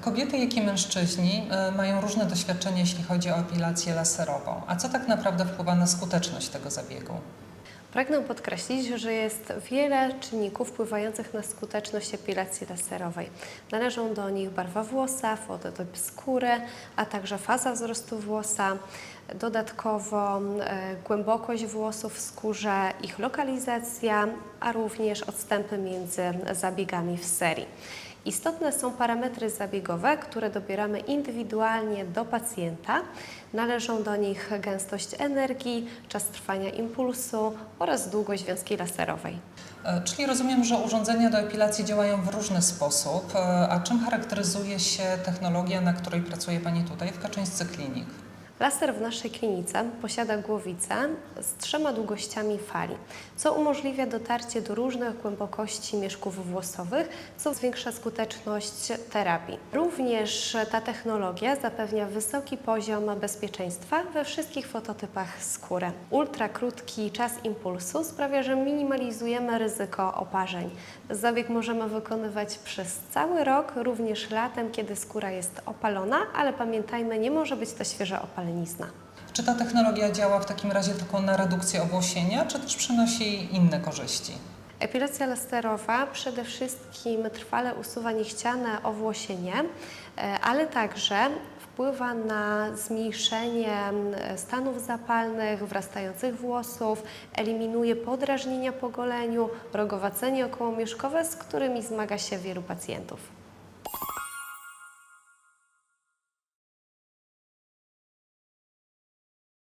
Kobiety, jak i mężczyźni e, mają różne doświadczenie, jeśli chodzi o epilację laserową. A co tak naprawdę wpływa na skuteczność tego zabiegu? Pragnę podkreślić, że jest wiele czynników wpływających na skuteczność epilacji laserowej. Należą do nich barwa włosa, fototyp skóry, a także faza wzrostu włosa, dodatkowo e, głębokość włosów w skórze, ich lokalizacja, a również odstępy między zabiegami w serii. Istotne są parametry zabiegowe, które dobieramy indywidualnie do pacjenta. Należą do nich gęstość energii, czas trwania impulsu oraz długość wiązki laserowej. E, Czyli rozumiem, że urządzenia do epilacji działają w różny sposób. E, A czym charakteryzuje się technologia, na której pracuje Pani tutaj w Kaczyńscy Klinik? Laser w naszej klinice posiada głowicę z trzema długościami fali, co umożliwia dotarcie do różnych głębokości mieszków włosowych, co zwiększa skuteczność terapii. Również ta technologia zapewnia wysoki poziom bezpieczeństwa we wszystkich fototypach skóry. Ultrakrótki czas impulsu sprawia, że minimalizujemy ryzyko oparzeń. Zabieg możemy wykonywać przez cały rok, również latem, kiedy skóra jest opalona, ale pamiętajmy, nie może być to świeża Czy ta technologia działa w takim razie tylko na redukcję owłosienia, czy też przynosi inne korzyści? Epilacja laserowa przede wszystkim trwale usuwa niechciane owłosienie, e, ale także wpływa na zmniejszenie stanów zapalnych, wrastających włosów, eliminuje podrażnienia po goleniu, rogowacenie okołomieszkowe, z którymi zmaga się wielu pacjentów.